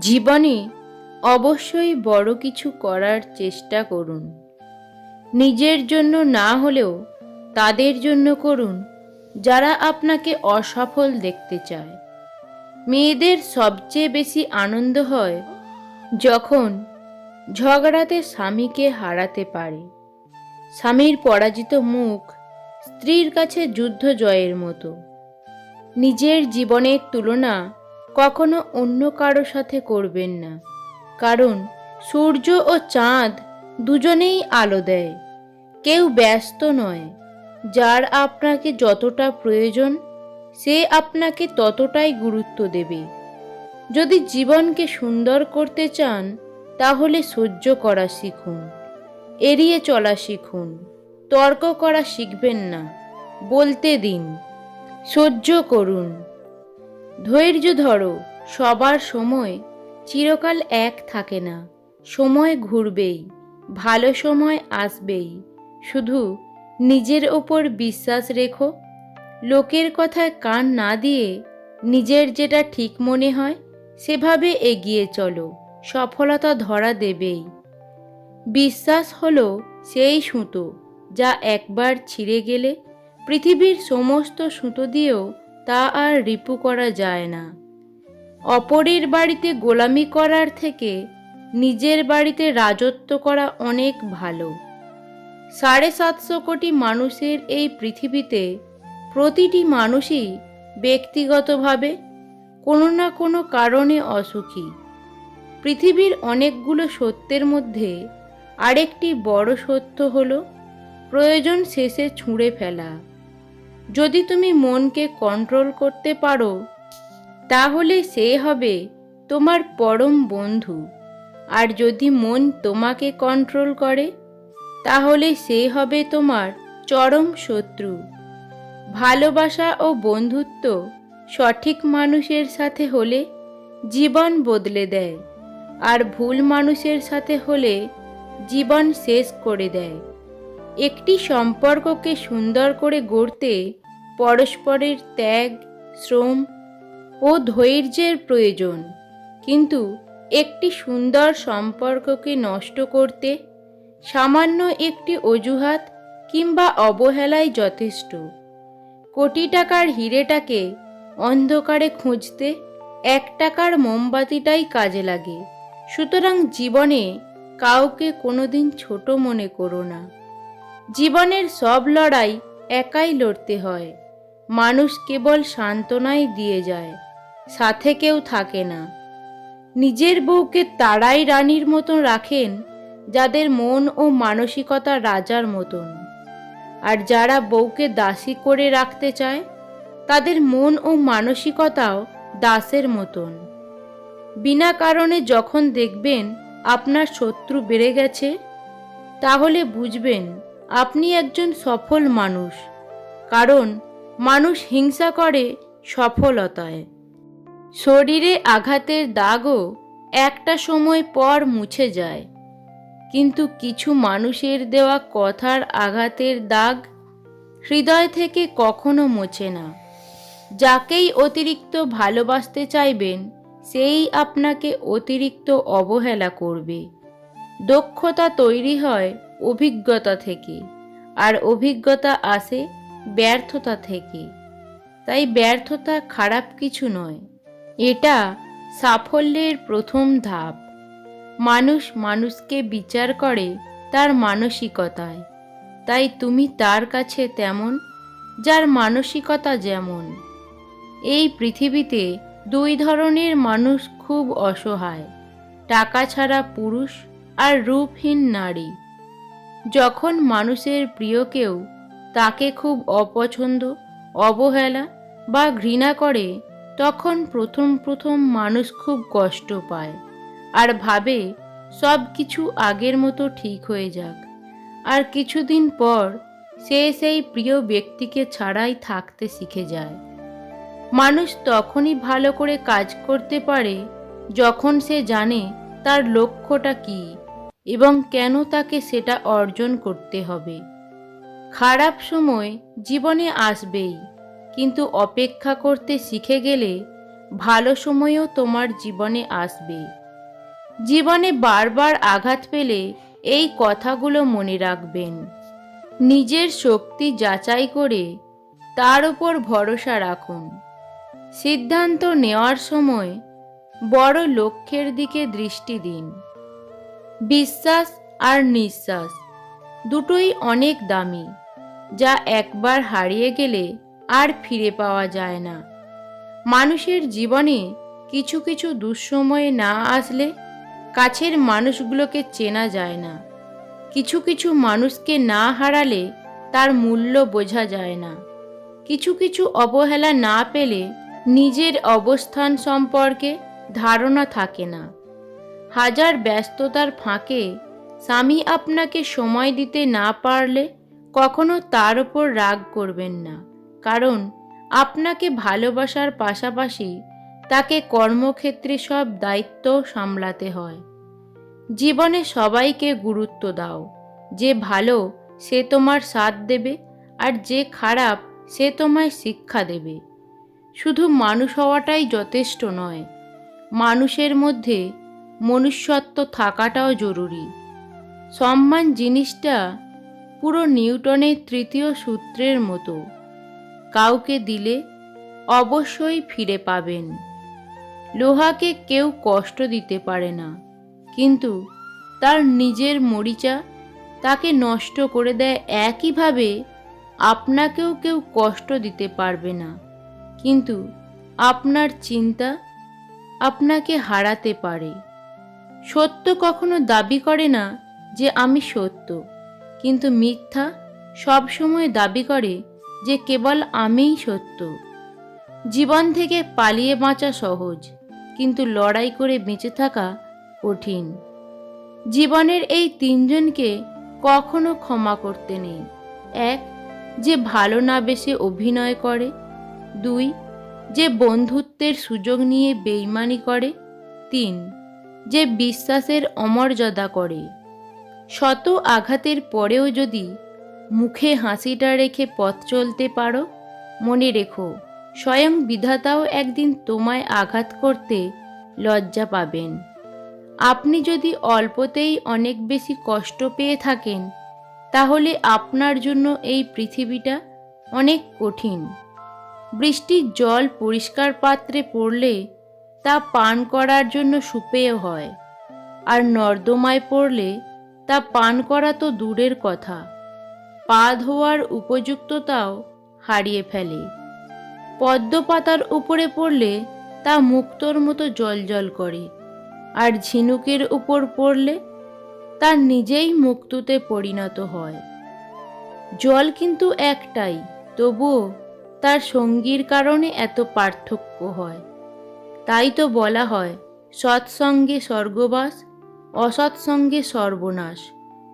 জীবনে অবশ্যই বড় কিছু করার চেষ্টা করুন। নিজের জন্য না হলেও তাদের জন্য করুন, যারা আপনাকে অসফল দেখতে চায়। মেয়েদের সবচেয়ে বেশি আনন্দ হয় যখন ঝগড়াতে স্বামীকে হারাতে পারে। স্বামীর পরাজিত মুখ স্ত্রীর কাছে যুদ্ধ জয়ের মতো। নিজের জীবনের তুলনা কখনো অন্য কারও সাথে করবেন না। কারণ সূর্য ও চাঁদ দুজনেই আলো দেয়। কেউ ব্যস্ত নয়। যার আপনাকে যতটা প্রয়োজন, সে আপনাকে ততটাই গুরুত্ব দেবে। যদি জীবনকে সুন্দর করতে চান, তাহলে সহ্য করা শিখুন। এড়িয়ে চলা শিখুন। তর্ক করা শিখবেন না। বলতে দিন। সহ্য করুন। ধৈর্য ধরো, সবার সময় চিরকাল এক থাকে না। সময় ঘুরবেই, ভালো সময় আসবেই। শুধু নিজের ওপর বিশ্বাস রেখো। লোকের কথায় কান না দিয়ে নিজের যেটা ঠিক মনে হয়, সেভাবে এগিয়ে চলো, সফলতা ধরা দেবেই। বিশ্বাস হলো সেই সুতো যা একবার ছিঁড়ে গেলে পৃথিবীর সমস্ত সুতো দিয়েও তা আর রিপু করা যায় না। অপরের বাড়িতে গোলামি করার থেকে নিজের বাড়িতে রাজত্ব করা অনেক ভালো। সাড়ে সাতশো কোটি মানুষের এই পৃথিবীতে প্রতিটি মানুষই ব্যক্তিগতভাবে কোনো না কোনো কারণে অসুখী। পৃথিবীর অনেকগুলো সত্যের মধ্যে আরেকটি বড় সত্য হলো, প্রয়োজন শেষে ছুঁড়ে ফেলা। যদি তুমি মনকে কন্ট্রোল করতে পারো, তাহলে সে হবে তোমার পরম বন্ধু। আর যদি মন তোমাকে কন্ট্রোল করে, তাহলে সে হবে তোমার চরম শত্রু। ভালোবাসা ও বন্ধুত্ব সঠিক মানুষের সাথে হলে জীবন বদলে দেয়, আর ভুল মানুষের সাথে হলে জীবন শেষ করে দেয়। একটি সম্পর্ককে সুন্দর করে গড়তে পরস্পরের ত্যাগ, শ্রম ও ধৈর্যের প্রয়োজন। কিন্তু একটি সুন্দর সম্পর্ককে নষ্ট করতে সামান্য একটি অজুহাত কিংবা অবহেলাই যথেষ্ট। কোটি টাকার হিরেটাকে অন্ধকারে খুঁজতে এক টাকার মোমবাতিটাই কাজে লাগে। সুতরাং জীবনে কাউকে কোনোদিন ছোট মনে করো না। জীবনের সব লড়াই একাই লড়তে হয়। মানুষ কেবল সান্ত্বনাই দিয়ে যায়, সাথে কেউ থাকে না। নিজের বউকে তারাই রানীর মতন রাখেন, যাদের মন ও মানসিকতা রাজার মতন। আর যারা বউকে দাসী করে রাখতে চায়, তাদের মন ও মানসিকতাও দাসের মতন। বিনা কারণে যখন দেখবেন আপনার শত্রু বেড়ে গেছে, তাহলে বুঝবেন আপনি একজন সফল মানুষ, কারণ মানুষ হিংসা করে সফলতায়। শরীরে আঘাতের দাগও একটা সময় পর মুছে যায়। কিন্তু কিছু মানুষের দেওয়া কথার আঘাতের দাগ হৃদয় থেকে কখনো মোছে না। যাকেই অতিরিক্ত ভালোবাসতে চাইবেন, সেই আপনাকে অতিরিক্ত অবহেলা করবে। দক্ষতা তৈরি হয় অভিজ্ঞতা থেকে, আর অভিজ্ঞতা আসে ব্যর্থতা থেকে। তাই ব্যর্থতা খারাপ কিছু নয়। এটা সাফল্যের প্রথম ধাপ। মানুষ মানুষকে বিচার করে তার মানসিকতায়। তাই তুমি তার কাছে তেমন, যার মানসিকতা যেমন। এই পৃথিবীতে দুই ধরনের মানুষ খুব অসহায়। টাকা ছাড়া পুরুষ আর রূপহীন নারী। যখন মানুষের প্রিয় কেউ তাকে খুব অপছন্দ, অবহেলা বা ঘৃণা করে, তখন প্রথম প্রথম মানুষ খুব কষ্ট পায় আর ভাবে সব কিছু আগের মতো ঠিক হয়ে যাক। আর কিছুদিন পর সে সেই প্রিয় ব্যক্তিকে ছাড়াই থাকতে শিখে যায়। মানুষ তখনই ভালো করে কাজ করতে পারে যখন সে জানে তার লক্ষ্যটা কী এবং কেন তাকে সেটা অর্জন করতে হবে। খারাপ সময় জীবনে আসবেই, কিন্তু অপেক্ষা করতে শিখে গেলে ভালো সময়ও তোমার জীবনে আসবে জীবনে বারবার আঘাত পেলে এই কথাগুলো মনে রাখবেন। নিজের শক্তি যাচাই করে তার উপর ভরসা রাখুন। সিদ্ধান্ত নেওয়ার সময় বড় লক্ষ্যের দিকে দৃষ্টি দিন। বিশ্বাস আর নিঃশ্বাস দুটোই অনেক দামি, যা একবার হারিয়ে গেলে আর ফিরে পাওয়া যায় না। মানুষের জীবনে কিছু কিছু দুঃসময়ে না আসলে কাছের মানুষগুলোকে চেনা যায় না। কিছু কিছু মানুষকে না হারালে তার মূল্য বোঝা যায় না। কিছু কিছু অবহেলা না পেলে নিজের অবস্থান সম্পর্কে ধারণা থাকে না। হাজার ব্যস্ততার ফাঁকে স্বামী আপনাকে সময় দিতে না পারলে কখনো তার উপর রাগ করবেন না। কারণ আপনাকে ভালোবাসার পাশাপাশি তাকে কর্মক্ষেত্রে সব দায়িত্ব সামলাতে হয়। জীবনে সবাইকে গুরুত্ব দাও। যে ভালো সে তোমার সাথ দেবে আর যে খারাপ সে তোমায় শিক্ষা দেবে। শুধু মানুষ হওয়াটাই যথেষ্ট নয়, মানুষের মধ্যে মনুষ্যত্ব থাকাটাও জরুরি। সম্মান জিনিসটা পুরো নিউটনের তৃতীয় সূত্রের মতো। কাউকে দিলে অবশ্যই ফিরে পাবেন। লোহাকে কেউ কষ্ট দিতে পারে না, কিন্তু তার নিজের মরিচা তাকে নষ্ট করে দেয় একইভাবে আপনাকেও কেউ কষ্ট দিতে পারবে না, কিন্তু আপনার চিন্তা আপনাকে হারাতে পারে। সত্য কখনো দাবি করে না যে আমি সত্য, কিন্তু মিথ্যা সবসময় দাবি করে যে কেবল আমিই সত্য। জীবন থেকে পালিয়ে বাঁচা সহজ, কিন্তু লড়াই করে বেঁচে থাকা কঠিন। জীবনের এই তিনজনকে কখনো ক্ষমা করতে নেই। এক, যে ভালো না বেশে অভিনয় করে। দুই, যে বন্ধুত্বের সুযোগ নিয়ে বেইমানি করে। তিন, যে বিশ্বাসের অমর্যাদা করে। শত আঘাতের পরেও যদি মুখে হাসিটা রেখে পথ চলতে পারো, মনে রেখো, স্বয়ং বিধাতাও একদিন তোমায় আঘাত করতে লজ্জা পাবেন। আপনি যদি অল্পতেই অনেক বেশি কষ্ট পেয়ে থাকেন, তাহলে আপনার জন্য এই পৃথিবীটা অনেক কঠিন। বৃষ্টির জল পরিষ্কার পাত্রে পড়লে তা পান করার জন্য সুপেয় হয়, আর নর্দমায় পড়লে তা পান করা তো দূরের কথা। পা ধোয়ার উপযুক্ততাও হারিয়ে ফেলে। পদ্ম পাতার উপরে পড়লে তা মুক্তোর মতো জলজল করে। আর ঝিনুকের উপর পড়লে তা নিজেই মুক্ততে পরিণত হয়। জল কিন্তু একটাই, তবুও তার সঙ্গীর কারণে এত পার্থক্য হয়। তাই তো বলা হয়, সৎসঙ্গে স্বর্গবাস অসৎসঙ্গে সর্বনাশ।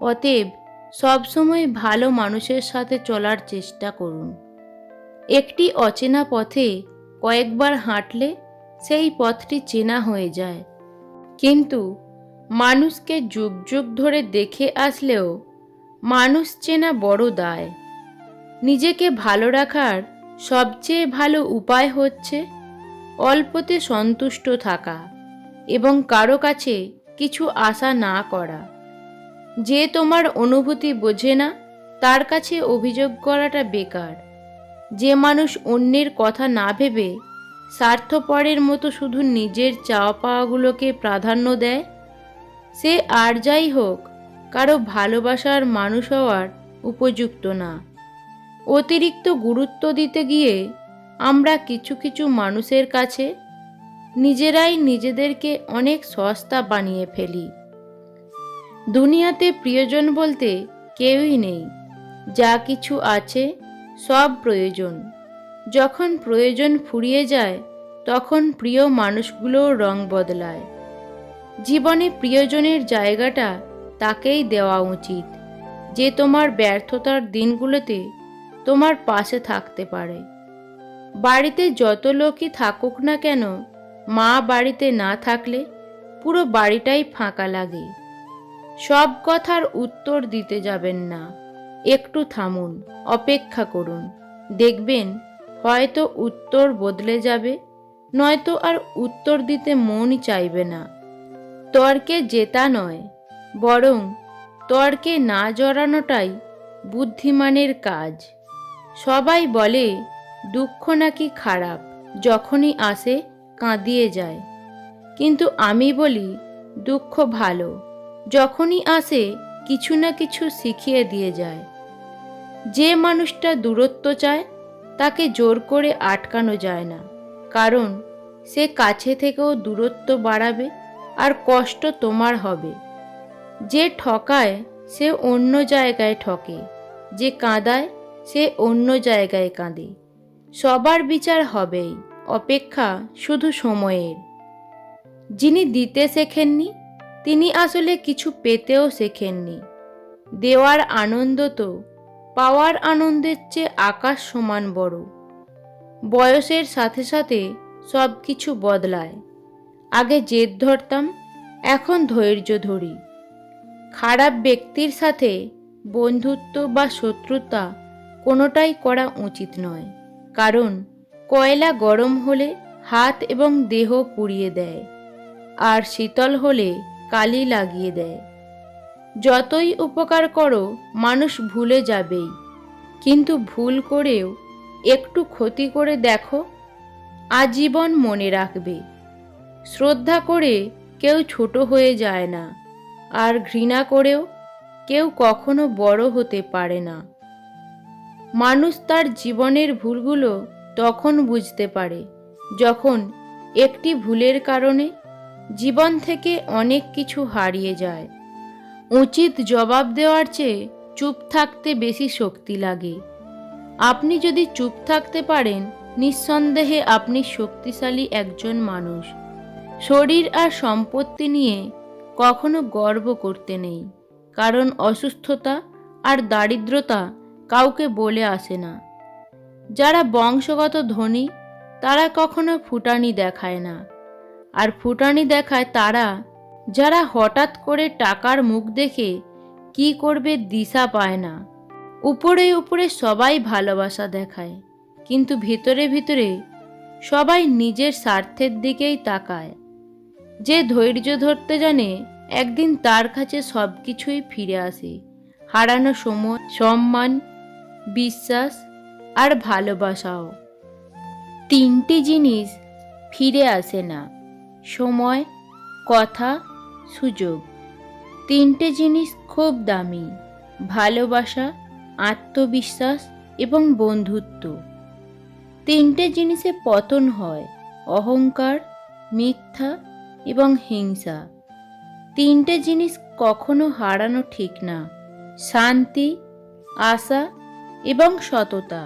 অতএব সবসময় ভালো মানুষের সাথে চলার চেষ্টা করুন। একটি অচেনা পথে কয়েকবার হাঁটলে সেই পথটি চেনা হয়ে যায়। কিন্তু মানুষকে যুগ যুগ ধরে দেখে আসলেও মানুষ চেনা বড় দায়। নিজেকে ভালো রাখার সবচেয়ে ভালো উপায় হচ্ছে অল্পতে সন্তুষ্ট থাকা এবং কারও কাছে কিছু আশা না করা। যে তোমার অনুভূতি বোঝে না, তার কাছে অভিযোগ করাটা বেকার। যে মানুষ অন্যের কথা না ভেবে স্বার্থপরের মতো শুধু নিজের চাওয়া পাওয়াগুলোকে প্রাধান্য দেয়, সে আর যাই হোক, কারও ভালোবাসার মানুষ হওয়ার উপযুক্ত না। অতিরিক্ত গুরুত্ব দিতে গিয়ে আমরা কিছু কিছু মানুষের কাছে নিজেরাই নিজেদেরকে অনেক সস্তা বানিয়ে ফেলি। দুনিয়াতে প্রিয়জন বলতে কেউই নেই। যা কিছু আছে, সব প্রয়োজন। যখন প্রয়োজন ফুরিয়ে যায়, তখন প্রিয় মানুষগুলোর রং বদলায়। জীবনে প্রিয়জনের জায়গাটা তাকেই দেওয়া উচিত, যে তোমার ব্যর্থতার দিনগুলোতে তোমার পাশে থাকতে পারে। বাড়িতে যত লোকই থাকুক না কেন মা বাড়িতে না থাকলে পুরো বাড়িটাই ফাঁকা লাগে। সব কথার উত্তর দিতে যাবেন না। একটু থামুন, অপেক্ষা করুন। দেখবেন হয়তো উত্তর বদলে যাবে, নয়তো আর উত্তর দিতে মনই চাইবে না। তর্কে জেতা নয়, বরং তর্কে না জড়ানোটাই বুদ্ধিমানের কাজ। সবাই বলে, দুঃখ নাকি খারাপ, যখনই আসে কাঁদিয়ে যায়। কিন্তু আমি বলি, দুঃখ ভালো। যখনই আসে, কিছু না কিছু শিখিয়ে দিয়ে যায়। যে মানুষটা দূরত্ব চায়, তাকে জোর করে আটকানো যায় না। কারণ, সে কাছে থেকেও দূরত্ব বাড়াবে আর কষ্ট তোমার হবে। যে ঠকায়, সে অন্য জায়গায় ঠকে। যে কাঁদায়, সে অন্য জায়গায় কাঁদে। সবার বিচার হবেই। অপেক্ষা শুধু সময়ের। যিনি দিতে শেখেননি, তিনি আসলে কিছু পেতেও শেখেননি। দেওয়ার আনন্দ তো পাওয়ার আনন্দের চেয়ে আকাশ সমান বড়। বয়সের সাথে সাথে সব কিছু বদলায়। আগে জেদ ধরতাম, এখন ধৈর্য ধরি। খারাপ ব্যক্তির সাথে বন্ধুত্ব বা শত্রুতা কোনোটাই করা উচিত নয়। কারণ কয়লা গরম হলে হাত এবং দেহ পুড়িয়ে দেয়, আর শীতল হলে কালি লাগিয়ে দেয়। যতই উপকার করো, মানুষ ভুলে যাবেই, কিন্তু ভুল করেও একটু ক্ষতি করে দেখো, আজীবন মনে রাখবে। শ্রদ্ধা করে কেউ ছোট হয়ে যায় না, আর ঘৃণা করেও কেউ কখনো বড় হতে পারে না। মানুষ তার জীবনের ভুলগুলো তখন বুঝতে পারে, যখন একটি ভুলের কারণে জীবন থেকে অনেক কিছু হারিয়ে যায়। উচিত জবাব দেওয়ার চেয়ে চুপ থাকতে বেশি শক্তি লাগে। আপনি যদি চুপ থাকতে পারেন, নিঃসন্দেহে আপনি শক্তিশালী একজন মানুষ। শরীর আর সম্পত্তি নিয়ে কখনো গর্ব করতে নেই, কারণ অসুস্থতা আর দারিদ্রতা কাউকে বলে আসে না। যারা বংশগত ধনী, তারা কখনো ফুটানি দেখায় না। আর ফুটানি দেখায় তারা যারা হঠাৎ করে টাকার মুখ দেখে কি করবে দিশা পায় না। উপরে উপরে সবাই ভালোবাসা দেখায়, কিন্তু ভিতরে ভিতরে সবাই নিজের স্বার্থের দিকেই তাকায়। যে ধৈর্য ধরতে জানে, একদিন তার কাছে সব কিছুই ফিরে আসে। হারানো সময়, সম্মান, বিশ্বাস আর ভালোবাসাও। তিনটি জিনিস ফিরে আসে না, সময়, কথা, সুযোগ। তিনটে জিনিস খুব দামি, ভালোবাসা, আত্মবিশ্বাস এবং বন্ধুত্ব। তিনটে জিনিসে পতন হয়, অহংকার, মিথ্যা এবং হিংসা। তিনটে জিনিস কখনো হারানো ঠিক না, শান্তি, আশা এবং সততা।